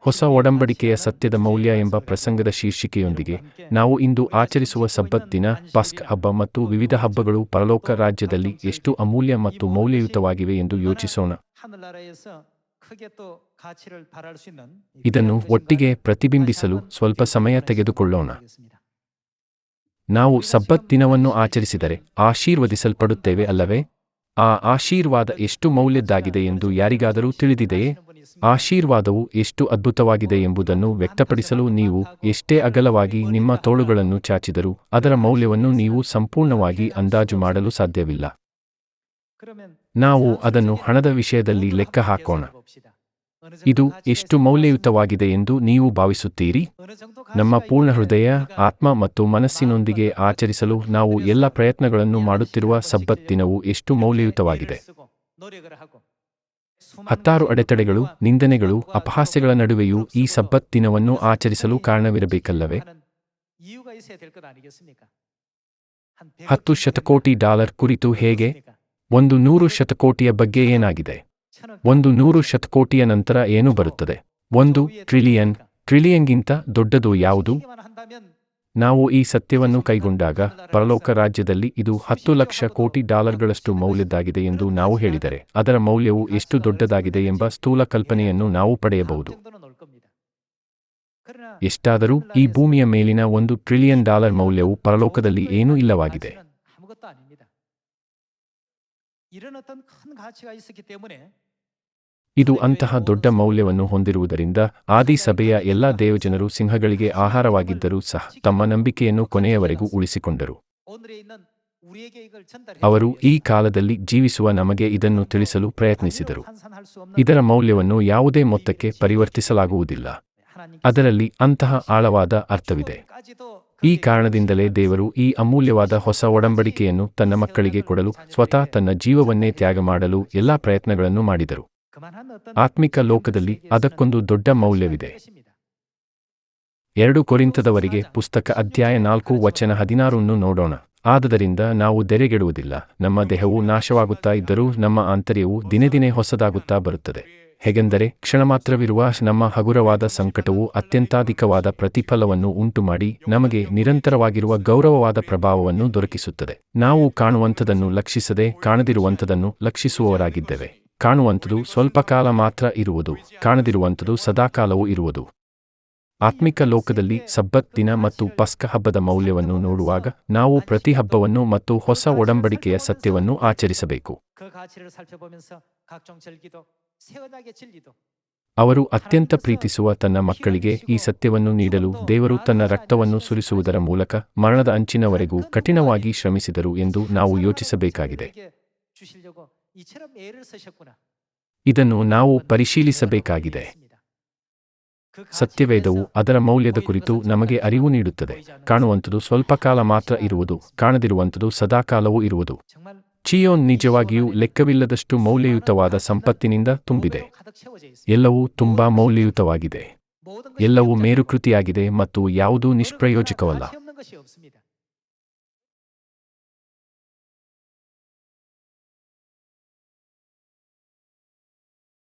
ಹೊಸ ಒಡಂಬಡಿಕೆಯ ಸತ್ಯದ ಮೌಲ್ಯ ಎಂಬ ಪ್ರಸಂಗದ ಶೀರ್ಷಿಕೆಯೊಂದಿಗೆ ನಾವು ಇಂದು ಆಚರಿಸುವ ಸಬ್ಬತ್ತಿನ ಪಾಸ್ಕ್ ಹಬ್ಬ ಮತ್ತು ವಿವಿಧ ಹಬ್ಬಗಳು ಪರಲೋಕ ರಾಜ್ಯದಲ್ಲಿ ಎಷ್ಟು ಅಮೂಲ್ಯ ಮತ್ತು ಮೌಲ್ಯಯುತವಾಗಿವೆ ಎಂದು ಯೋಚಿಸೋಣ. ಇದನ್ನು ಒಟ್ಟಿಗೆ ಪ್ರತಿಬಿಂಬಿಸಲು ಸ್ವಲ್ಪ ಸಮಯ ತೆಗೆದುಕೊಳ್ಳೋಣ. ನಾವು ಸಬ್ಬತ್ ದಿನವನ್ನು ಆಚರಿಸಿದರೆ ಆಶೀರ್ವದಿಸಲ್ಪಡುತ್ತೇವೆ ಅಲ್ಲವೇ? ಆ ಆಶೀರ್ವಾದ ಎಷ್ಟು ಮೌಲ್ಯದ್ದಾಗಿದೆ ಎಂದು ಯಾರಿಗಾದರೂ ತಿಳಿದಿದೆಯೇ? ಆಶೀರ್ವಾದವು ಎಷ್ಟು ಅದ್ಭುತವಾಗಿದೆ ಎಂಬುದನ್ನು ವ್ಯಕ್ತಪಡಿಸಲು ನೀವು ಎಷ್ಟೇ ಅಗಲವಾಗಿ ನಿಮ್ಮ ತೋಳುಗಳನ್ನು ಚಾಚಿದರೂ ಅದರ ಮೌಲ್ಯವನ್ನು ನೀವು ಸಂಪೂರ್ಣವಾಗಿ ಅಂದಾಜು ಮಾಡಲು ಸಾಧ್ಯವಿಲ್ಲ. ನಾವು ಅದನ್ನು ಹಣದ ವಿಷಯದಲ್ಲಿ ಲೆಕ್ಕ ಹಾಕೋಣ. ಇದು ಎಷ್ಟು ಮೌಲ್ಯಯುತವಾಗಿದೆ ಎಂದು ನೀವು ಭಾವಿಸುತ್ತೀರಿ? ನಮ್ಮ ಪೂರ್ಣ ಹೃದಯ, ಆತ್ಮ ಮತ್ತು ಮನಸ್ಸಿನೊಂದಿಗೆ ಆಚರಿಸಲು ನಾವು ಎಲ್ಲ ಪ್ರಯತ್ನಗಳನ್ನು ಮಾಡುತ್ತಿರುವ ಸಬ್ಬತ್ತಿನವು ಎಷ್ಟು ಮೌಲ್ಯಯುತವಾಗಿದೆ? ಹತ್ತಾರು ಅಡೆತಡೆಗಳು, ನಿಂದನೆಗಳು, ಅಪಹಾಸ್ಯಗಳ ನಡುವೆಯೂ ಈ ಸಬ್ಬತ್ ದಿನವನ್ನು ಆಚರಿಸಲು ಕಾರಣವಿರಬೇಕಲ್ಲವೇ? ಹತ್ತು ಶತಕೋಟಿ ಡಾಲರ್ ಕುರಿತು ಹೇಗೆ? ಒಂದು ನೂರು ಶತಕೋಟಿಯ ಬಗ್ಗೆ ಏನಾಗಿದೆ? ಒಂದು ನೂರು ಶತಕೋಟಿಯ ನಂತರ ಏನು ಬರುತ್ತದೆ? ಒಂದು ಟ್ರಿಲಿಯನ್. ಟ್ರಿಲಿಯನ್ಗಿಂತ ದೊಡ್ಡದು ಯಾವುದು? ನಾವು ಈ ಸತ್ಯವನ್ನು ಕೈಗೊಂಡಾಗ ಪರಲೋಕ ರಾಜ್ಯದಲ್ಲಿ ಇದು ಹತ್ತು ಲಕ್ಷ ಕೋಟಿ ಡಾಲರ್ಗಳಷ್ಟು ಮೌಲ್ಯದ್ದಾಗಿದೆ ಎಂದು ನಾವು ಹೇಳಿದರೆ, ಅದರ ಮೌಲ್ಯವು ಎಷ್ಟು ದೊಡ್ಡದಾಗಿದೆ ಎಂಬ ಸ್ಥೂಲ ಕಲ್ಪನೆಯನ್ನು ನಾವು ಪಡೆಯಬಹುದು. ಎಷ್ಟಾದರೂ ಈ ಭೂಮಿಯ ಮೇಲಿನ ಒಂದು ಟ್ರಿಲಿಯನ್ ಡಾಲರ್ ಮೌಲ್ಯವು ಪರಲೋಕದಲ್ಲಿ ಏನೂ ಇಲ್ಲವಾಗಿದೆ. ಇದು ಅಂತಹ ದೊಡ್ಡ ಮೌಲ್ಯವನ್ನು ಹೊಂದಿರುವುದರಿಂದ ಆದಿ ಸಭೆಯ ಎಲ್ಲ ದೇವಜನರು ಸಿಂಹಗಳಿಗೆ ಆಹಾರವಾಗಿದ್ದರೂ ಸಹ ತಮ್ಮ ನಂಬಿಕೆಯನ್ನು ಕೊನೆಯವರೆಗೂ ಉಳಿಸಿಕೊಂಡರು. ಅವರು ಈ ಕಾಲದಲ್ಲಿ ಜೀವಿಸುವ ನಮಗೆ ಇದನ್ನು ತಿಳಿಸಲು ಪ್ರಯತ್ನಿಸಿದರು. ಇದರ ಮೌಲ್ಯವನ್ನು ಯಾವುದೇ ಮೊತ್ತಕ್ಕೆ ಪರಿವರ್ತಿಸಲಾಗುವುದಿಲ್ಲ. ಅದರಲ್ಲಿ ಅಂತಹ ಆಳವಾದ ಅರ್ಥವಿದೆ. ಈ ಕಾರಣದಿಂದಲೇ ದೇವರು ಈ ಅಮೂಲ್ಯವಾದ ಹೊಸ ಒಡಂಬಡಿಕೆಯನ್ನು ತನ್ನ ಮಕ್ಕಳಿಗೆ ಕೊಡಲು ಸ್ವತಃ ತನ್ನ ಜೀವವನ್ನೇ ತ್ಯಾಗ ಮಾಡಲು ಎಲ್ಲಾ ಪ್ರಯತ್ನಗಳನ್ನು ಮಾಡಿದರು. ಆತ್ಮಿಕ ಲೋಕದಲ್ಲಿ ಅದಕ್ಕೊಂದು ದೊಡ್ಡ ಮೌಲ್ಯವಿದೆ. ಎರಡು ಕೊರಿಂತದವರಿಗೆ ಪುಸ್ತಕ ಅಧ್ಯಾಯ ನಾಲ್ಕು ವಚನ ಹದಿನಾರನ್ನು ನೋಡೋಣ. ಆದ್ದರಿಂದ ನಾವು ದೆರೆಗೆಡುವುದಿಲ್ಲ. ನಮ್ಮ ದೇಹವು ನಾಶವಾಗುತ್ತಾ ಇದ್ದರೂ ನಮ್ಮ ಆಂತರ್ಯವು ದಿನೇ ದಿನೇ ಹೊಸದಾಗುತ್ತಾ ಬರುತ್ತದೆ. ಹೇಗೆಂದರೆ ಕ್ಷಣ ಮಾತ್ರವಿರುವ ನಮ್ಮ ಹಗುರವಾದ ಸಂಕಟವು ಅತ್ಯಂತಾಧಿಕವಾದ ಪ್ರತಿಫಲವನ್ನು ಉಂಟುಮಾಡಿ ನಮಗೆ ನಿರಂತರವಾಗಿರುವ ಗೌರವವಾದ ಪ್ರಭಾವವನ್ನು ದೊರಕಿಸುತ್ತದೆ. ನಾವು ಕಾಣುವಂಥದನ್ನು ಲಕ್ಷಿಸದೆ ಕಾಣದಿರುವಂಥದನ್ನು ಲಕ್ಷಿಸುವವರಾಗಿದ್ದೇವೆ. ಕಾಣುವಂಥದು ಸ್ವಲ್ಪ ಕಾಲ ಮಾತ್ರ ಇರುವುದು, ಕಾಣದಿರುವಂಥದು ಸದಾಕಾಲವೂ ಇರುವುದು. ಆತ್ಮಿಕ ಲೋಕದಲ್ಲಿ ಸಬ್ಬತ್ ದಿನ ಮತ್ತು ಪಸ್ಕ ಹಬ್ಬದ ಮೌಲ್ಯವನ್ನು ನೋಡುವಾಗ ನಾವು ಪ್ರತಿ ಹಬ್ಬವನ್ನು ಮತ್ತು ಹೊಸ ಒಡಂಬಡಿಕೆಯ ಸತ್ಯವನ್ನು ಆಚರಿಸಬೇಕು. ಅವರು ಅತ್ಯಂತ ಪ್ರೀತಿಸುವ ತನ್ನ ಮಕ್ಕಳಿಗೆ ಈ ಸತ್ಯವನ್ನು ನೀಡಲು ದೇವರು ತನ್ನ ರಕ್ತವನ್ನು ಸುರಿಸುವುದರ ಮೂಲಕ ಮರಣದ ಅಂಚಿನವರೆಗೂ ಕಠಿಣವಾಗಿ ಶ್ರಮಿಸಿದರು ಎಂದು ನಾವು ಯೋಚಿಸಬೇಕಾಗಿದೆ. ಇದನ್ನು ನಾವು ಪರಿಶೀಲಿಸಬೇಕಾಗಿದೆ. ಸತ್ಯವೇದವು ಅದರ ಮೌಲ್ಯದ ಕುರಿತು ನಮಗೆ ಅರಿವು ನೀಡುತ್ತದೆ. ಕಾಣುವಂಥದ್ದು ಸ್ವಲ್ಪ ಕಾಲ ಮಾತ್ರ ಇರುವುದು ಕಾಣದಿರುವಂಥದ್ದು ಸದಾಕಾಲವೂ ಇರುವುದು. ಚಿಯೋನ್ ನಿಜವಾಗಿಯೂ ಲೆಕ್ಕವಿಲ್ಲದಷ್ಟು ಮೌಲ್ಯಯುತವಾದ ಸಂಪತ್ತಿನಿಂದ ತುಂಬಿದೆ. ಎಲ್ಲವೂ ತುಂಬಾ ಮೌಲ್ಯಯುತವಾಗಿದೆ. ಎಲ್ಲವೂ ಮೇರುಕೃತಿಯಾಗಿದೆ ಮತ್ತು ಯಾವುದೂ ನಿಷ್ಪ್ರಯೋಜಕವಲ್ಲ.